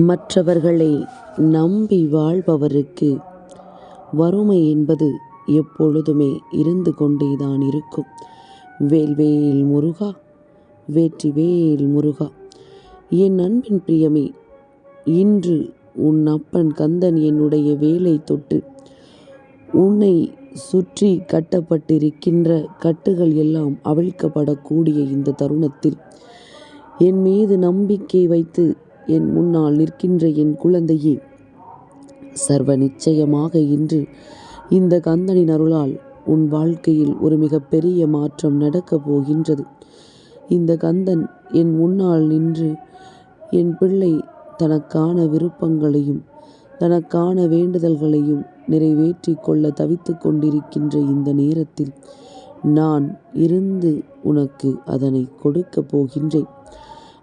மற்றவர்களை நம்பி வாழ்பவருக்கு வறுமை என்பது எப்பொழுதுமே இருந்து கொண்டேதான் இருக்கும். வேல்வேல் முருகா வெற்றிவேல் முருகா என் அன்பின் பிரியமே இன்று உன் அப்பன் கந்தன் என்னுடைய வேலை தொட்டு உன்னை சுற்றி கட்டப்பட்டிருக்கின்ற கட்டுகள் எல்லாம் அவிழ்க்கப்படக்கூடிய இந்த தருணத்தில் என் மீது நம்பிக்கை வைத்து என் முன்னால் நிற்கின்ற என் குழந்தையே சர்வ நிச்சயமாக இன்று இந்த கந்தனின் அருளால் உன் வாழ்க்கையில் ஒரு மிகப்பெரிய மாற்றம் நடக்கப் போகின்றது. இந்த கந்தன் என் முன்னால் நின்று என் பிள்ளை தனக்கான விருப்பங்களையும் தனக்கான வேண்டுதல்களையும் நிறைவேற்றி கொள்ள தவித்து கொண்டிருக்கின்ற இந்த நேரத்தில் நான் இருந்து உனக்கு அதனை கொடுக்கப் போகின்றேன்.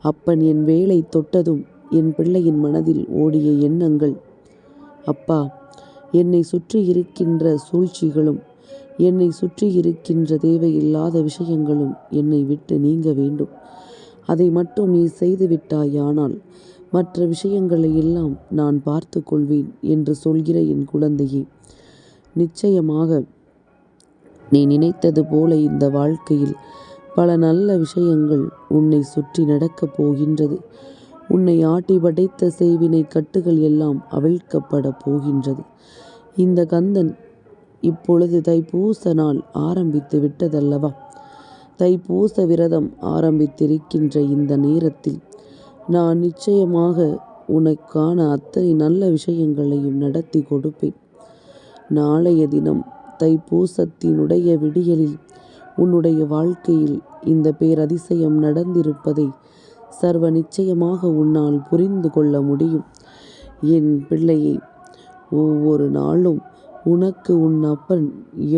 அப்பன் என் வேலை தொட்டதும் என் பிள்ளையின் மனதில் ஓடிய எண்ணங்கள் அப்பா என்னை சுற்றி இருக்கின்ற சூழ்ச்சிகளும் என்னை சுற்றி இருக்கின்ற தேவையில்லாத விஷயங்களும் என்னை விட்டு நீங்க வேண்டும். அதை மட்டும் நீ செய்துவிட்டாயானால் மற்ற விஷயங்களை எல்லாம் நான் பார்த்து கொள்வேன் என்று சொல்கிற என் குழந்தையே நிச்சயமாக நீ நினைத்தது போல இந்த வாழ்க்கையில் பல நல்ல விஷயங்கள் உன்னை சுற்றி நடக்கப் போகின்றது. உன்னை ஆட்டி படைத்த செய்வினை கட்டுகள் எல்லாம் அவிழ்க்கப்படப் போகின்றது. இந்த கந்தன் இப்பொழுது தைப்பூச நாள் ஆரம்பித்து விட்டதல்லவா? தைப்பூச விரதம் ஆரம்பித்திருக்கின்ற இந்த நேரத்தில் நான் நிச்சயமாக உனக்கான அத்தனை நல்ல விஷயங்களையும் நடத்திக் கொடுப்பேன். நாளைய தினம் தைப்பூசத்தினுடைய விடியலில் உன்னுடைய வாழ்க்கையில் இந்த பேரதிசயம் நடந்திருப்பதை சர்வ நிச்சயமாக உன்னால் புரிந்து கொள்ள முடியும். என் பிள்ளையை ஒவ்வொரு நாளும் உனக்கு உன் அப்பன்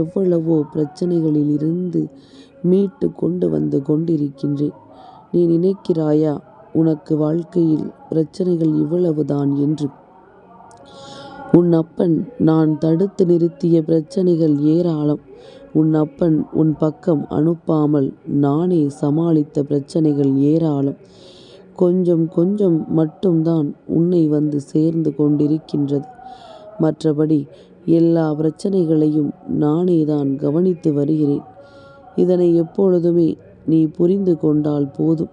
எவ்வளவோ பிரச்சனைகளில் இருந்து மீட்டு கொண்டு வந்து கொண்டிருக்கின்றேன். நீ நினைக்கிறாயா உனக்கு வாழ்க்கையில் பிரச்சனைகள் இவ்வளவுதான் என்று. உன் அப்பன் நான் தடுத்து நிறுத்திய பிரச்சனைகள் ஏராளம். உன் அப்பன் உன் பக்கம் அனுப்பாமல் நானே சமாளித்த பிரச்சனைகள் ஏராளம். கொஞ்சம் கொஞ்சம் மட்டும்தான் உன்னை வந்து சேர்ந்து கொண்டிருக்கின்றது. மற்றபடி எல்லா பிரச்சனைகளையும் நானேதான் கவனித்து வருகிறேன். இதனை எப்பொழுதுமே நீ புரிந்து கொண்டால் போதும்.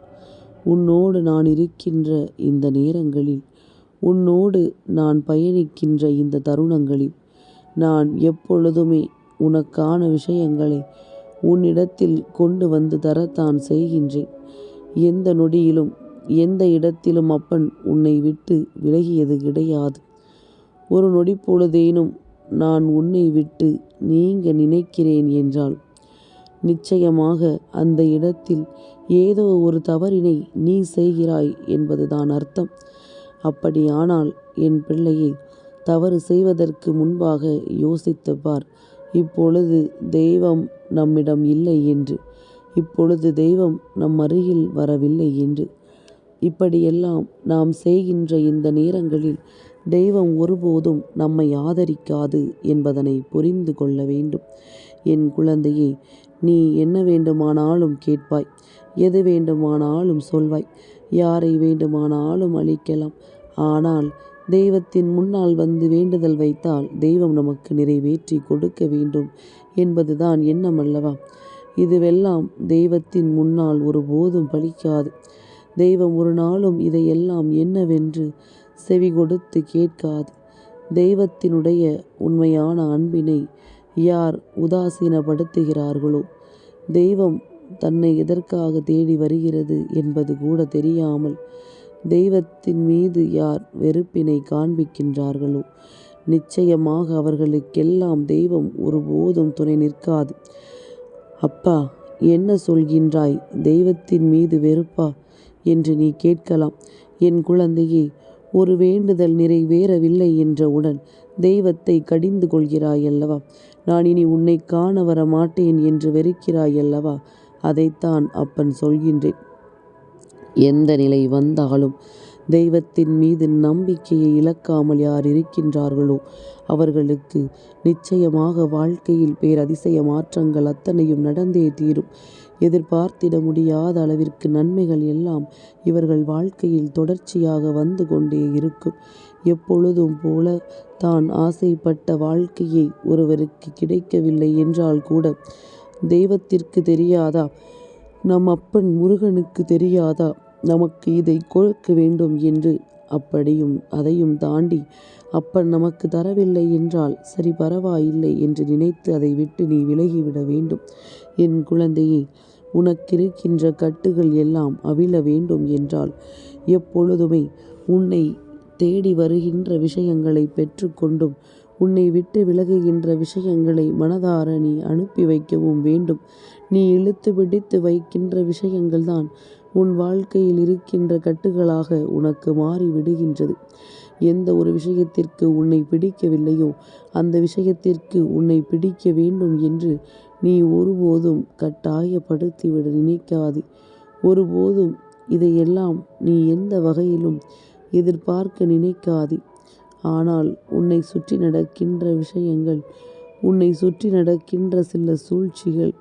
உன்னோடு நான் இருக்கின்ற இந்த நேரங்களில் உன்னோடு நான் பயணிக்கின்ற இந்த தருணங்களில் நான் எப்பொழுதுமே உனக்கான விஷயங்களை உன்னிடத்தில் கொண்டு வந்து தரத்தான் செய்கின்றேன். எந்த நொடியிலும் எந்த இடத்திலும் அப்பன் உன்னை விட்டு விலகியது கிடையாது. ஒரு நொடி பொழுதேனும் நான் உன்னை விட்டு நீங்க நினைக்கிறேன் என்றால் நிச்சயமாக அந்த இடத்தில் ஏதோ ஒரு தவறினை நீ செய்கிறாய் என்பதுதான் அர்த்தம். அப்படியானால் என் பிள்ளையை தவறு செய்வதற்கு முன்பாக யோசித்து பார். இப்பொழுது தெய்வம் நம்மிடம் இல்லை என்று. இப்பொழுது தெய்வம் நம் அருகில் வரவில்லை என்று. இப்படியெல்லாம் நாம் செய்கின்ற இந்த நேரங்களில் தெய்வம் ஒருபோதும் நம்மை ஆதரிக்காது என்பதனை புரிந்து கொள்ள வேண்டும். என் குழந்தையே நீ என்ன வேண்டுமானாலும் கேட்பாய். எது வேண்டுமானாலும் சொல்வாய். யாரை வேண்டுமானாலும் அழிக்கலாம் ஆனால் தெய்வத்தின் முன்னால் வந்து வேண்டுதல் வைத்தால் தெய்வம் நமக்கு நிறைவேற்றி கொடுக்க வேண்டும் என்பதுதான் எண்ணம் அல்லவா? இதுவெல்லாம் தெய்வத்தின் முன்னால் ஒருபோதும் பலிக்காது. தெய்வம் ஒரு நாளும் இதையெல்லாம் என்னவென்று செவி கொடுத்து கேட்காது. தெய்வத்தினுடைய உண்மையான அன்பினை யார் உதாசீனப்படுத்துகிறார்களோ தெய்வம் தன்னை எதற்காக தேடி வருகிறது என்பது கூட தெரியாமல் தெய்வத்தின் மீது யார் வெறுப்பினை காண்பிக்கின்றார்களோ நிச்சயமாக அவர்களுக்கெல்லாம் தெய்வம் ஒருபோதும் துணை நிற்காது. அப்பா என்ன சொல்கின்றாய் தெய்வத்தின் மீது வெறுப்பா? என்று நீ கேட்கலாம். என் குழந்தையே ஒரு வேண்டுதல் நிறைவேறவில்லை என்றவுடன் தெய்வத்தை கடிந்து கொள்கிறாயல்லவா? நான் இனி உன்னை காண வர மாட்டேன் என்று வெறுக்கிறாயல்லவா? அதைத்தான் அப்பன் சொல்கின்றேன். எந்த நிலை வந்தாலும் தெய்வத்தின் மீது நம்பிக்கையை இழக்காமல் யார் இருக்கின்றார்களோ அவர்களுக்கு நிச்சயமாக வாழ்க்கையில் பேரதிசய மாற்றங்கள் அத்தனையும் நடந்தே தீரும். எதிர்பார்த்திட முடியாத அளவிற்கு நன்மைகள் எல்லாம் இவர்கள் வாழ்க்கையில் தொடர்ச்சியாக வந்து கொண்டே இருக்கும். எப்பொழுதும் போல தான் ஆசைப்பட்ட வாழ்க்கையை ஒருவருக்கு கிடைக்கவில்லை என்றால் கூட தெய்வத்திற்கு தெரியாதா? நம் அப்பன் முருகனுக்கு தெரியாதா? நமக்கு இதை கொடுக்க வேண்டும் என்று அப்படியும் அதையும் தாண்டி அப்பன் நமக்கு தரவில்லை என்றால் சரி பரவாயில்லை என்று நினைத்து அதை விட்டு நீ விலகிவிட வேண்டும். என் குழந்தையே உனக்கிருக்கின்ற கட்டுகள் எல்லாம் அவிழ வேண்டும் என்றால் எப்பொழுதுமே உன்னை தேடி வருகின்ற விஷயங்களை பெற்றுக்கொண்டும் உன்னை விட்டு விலகுகின்ற விஷயங்களை மனதார நீ அனுப்பி வைக்கவும் வேண்டும். நீ இழுத்து பிடித்து வைக்கின்ற விஷயங்கள்தான் உன் வாழ்க்கையில் இருக்கின்ற கட்டுகளாக உனக்கு மாறி விடுகின்றது எந்த ஒரு விஷயத்திற்கு உன்னை பிடிக்கவில்லையோ அந்த விஷயத்திற்கு உன்னை பிடிக்க வேண்டும் என்று நீ ஒருபோதும் கட்டாயப்படுத்திவிட நினைக்காதே. ஒருபோதும் இதையெல்லாம் நீ எந்த வகையிலும் எதிர்பார்க்க நினைக்காதே. ஆனால் உன்னை சுற்றி நடக்கின்ற விஷயங்கள் உன்னை சுற்றி நடக்கின்ற சில சூழ்ச்சிகள்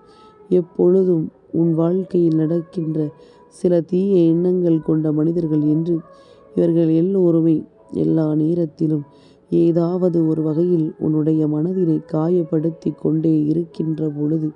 எப்பொழுதும் உன் வாழ்க்கையில் நடக்கின்ற சில தீய எண்ணங்கள் கொண்ட மனிதர்கள் என்று இவர்கள் எல்லோருமே எல்லா நேரத்திலும் ஏதாவது ஒரு வகையில் உன்னுடைய மனதினை காயப்படுத்தி கொண்டே இருக்கின்ற பொழுது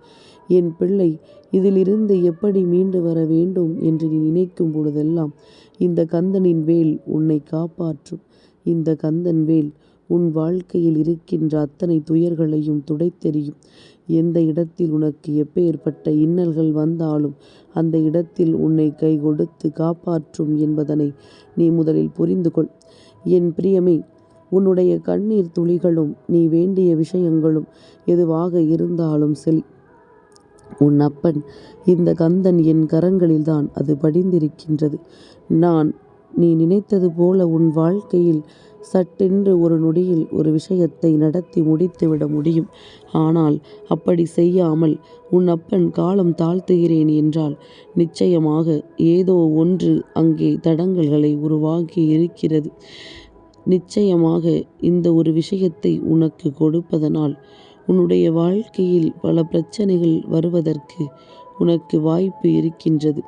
என் பிள்ளை இதிலிருந்து எப்படி மீண்டு வர வேண்டும்? என்று நீ நினைக்கும் பொழுதெல்லாம் இந்த கந்தனின் வேல் உன்னை காப்பாற்றும். இந்த கந்தன் வேல் உன் வாழ்க்கையில் இருக்கின்ற அத்தனை துயர்களையும் துடைத்தெறியும். எந்த இடத்தில் உனக்கு எப்பேற்பட்ட இன்னல்கள் வந்தாலும் அந்த இடத்தில் உன்னை கை கொடுத்து காப்பாற்றும் என்பதனை நீ முதலில் புரிந்து கொள் என் பிரியமே உன்னுடைய கண்ணீர் துளிகளும் நீ வேண்டிய விஷயங்களும் எதுவாக இருந்தாலும் சரி உன் அப்பன் இந்த கந்தன் என் கரங்களில்தான் அது படிந்திருக்கின்றது. நான் நீ நினைத்தது போல உன் வாழ்க்கையில் சட்டென்று ஒரு நொடியில் ஒரு விஷயத்தை நடத்தி முடித்துவிட முடியும். ஆனால் அப்படி செய்யாமல் உன் அப்பன் காலம் தாழ்த்துகிறேன் என்றால் நிச்சயமாக ஏதோ ஒன்று அங்கே தடங்கல்களை உருவாக்கி இருக்கிறது. நிச்சயமாக இந்த ஒரு விஷயத்தை உனக்கு கொடுப்பதனால் உன்னுடைய வாழ்க்கையில் பல பிரச்சனைகள் வருவதற்கு உனக்கு வாய்ப்பு இருக்கின்றது.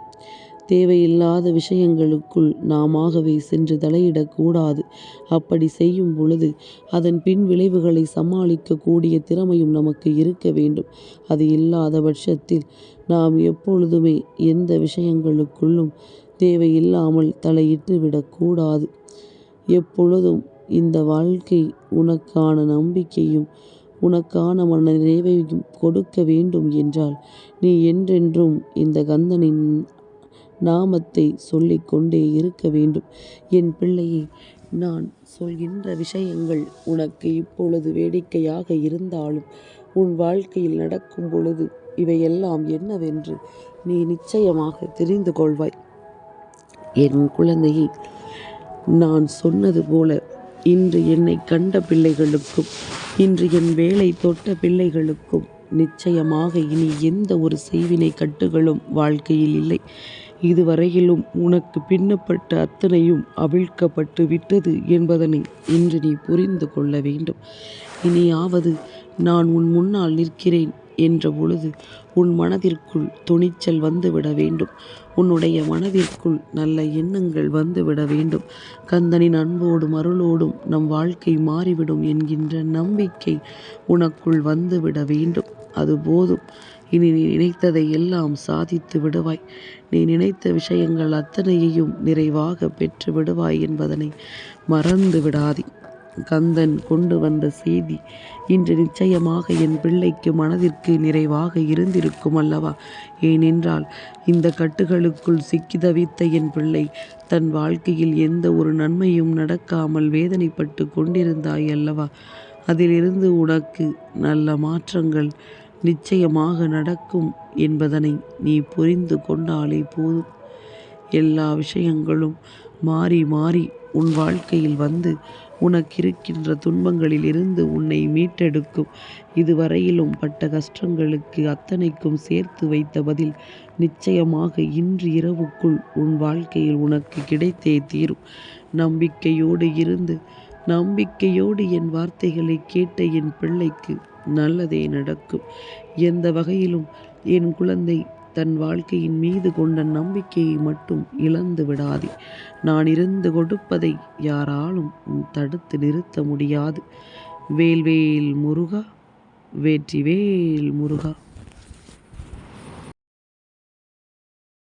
தேவையில்லாத விஷயங்களுக்குள் நாமாகவே சென்று தலையிடக்கூடாது. அப்படி செய்யும் பொழுது அதன் பின் விளைவுகளை சமாளிக்கக்கூடிய திறமையும் நமக்கு இருக்க வேண்டும். அது இல்லாத பட்சத்தில் நாம் எப்பொழுதுமே எந்த விஷயங்களுக்குள்ளும் தேவையில்லாமல் தலையிட்டு விடக்கூடாது. எப்பொழுதும் இந்த வாழ்க்கை உனக்கான நம்பிக்கையும் உனக்கான மன நிறைவையும் கொடுக்க வேண்டும் என்றால் நீ என்றென்றும் இந்த கந்தனின் நாமத்தை சொல்லிக்கொண்டே இருக்க வேண்டும். என் பிள்ளையை நான் சொல்கின்ற விஷயங்கள் உனக்கு இப்பொழுது வேடிக்கையாக இருந்தாலும் உன் வாழ்க்கையில் நடக்கும் பொழுது இவையெல்லாம் என்னவென்று நீ நிச்சயமாக தெரிந்து கொள்வாய். என் குழந்தையை நான் சொன்னது போல இன்று என்னை கண்ட பிள்ளைகளுக்கும் இன்று என் வேலை தொட்ட பிள்ளைகளுக்கும் நிச்சயமாக இனி எந்த ஒரு செய்வினை கட்டுகளும் வாழ்க்கையில் இல்லை. இதுவரையிலும் உனக்கு பின்னப்பட்ட அத்தனையும் அவிழ்க்கப்பட்டு விட்டது என்பதனை இன்று நீ புரிந்து கொள்ள வேண்டும். இனியாவது நான் உன் முன்னால் நிற்கிறேன் என்ற பொழுது உன் மனதிற்குள் துணிச்சல் வந்துவிட வேண்டும். உன்னுடைய மனதிற்குள் நல்ல எண்ணங்கள் வந்துவிட வேண்டும். கந்தனின் அன்போடும் அருளோடும் நம் வாழ்க்கை மாறிவிடும் என்கின்ற நம்பிக்கை உனக்குள் வந்துவிட வேண்டும். அது போதும். இனி நீ நினைத்ததை எல்லாம் சாதித்து விடுவாய். நீ நினைத்த விஷயங்கள் அத்தனையையும் நிறைவாக பெற்று விடுவாய் என்பதனை மறந்து விடாதே. கந்தன் கொண்டு வந்த செய்தி இன்று நிச்சயமாக என் பிள்ளைக்கு மனதிற்கு நிறைவாக இருந்திருக்கும் அல்லவா? ஏனென்றால் இந்த கட்டுகளுக்குள் சிக்கி தவித்த என் பிள்ளை தன் வாழ்க்கையில் எந்த ஒரு நன்மையும் நடக்காமல் வேதனைப்பட்டு கொண்டிருந்தாய் அல்லவா? அதிலிருந்து உனக்கு நல்ல மாற்றங்கள் நிச்சயமாக நடக்கும் என்பதனை நீ புரிந்து கொண்டாலே போதும். எல்லா விஷயங்களும் மாறி மாறி உன் வாழ்க்கையில் வந்து உனக்கிருக்கின்ற துன்பங்களில் இருந்து உன்னை மீட்டெடுக்கும். இதுவரையிலும் பட்ட கஷ்டங்களுக்கு அத்தனைக்கும் சேர்த்து வைத்த பதில் நிச்சயமாக இன்று இரவுக்குள் உன் வாழ்க்கையில் உனக்கு கிடைத்தே தீரும். நம்பிக்கையோடு இருந்து நம்பிக்கையோடு என் வார்த்தைகளை கேட்ட என் பிள்ளைக்கு நல்லதே நடக்கும். எந்த வகையிலும் என் குழந்தை தன் வாழ்க்கையின் மீது கொண்ட நம்பிக்கையை மட்டும் இழந்து விடாதே. நான் இருந்து கொடுப்பதை யாராலும் தடுத்து நிறுத்த முடியாது. வேல்வேல் முருகா வெற்றிவேல் முருகா.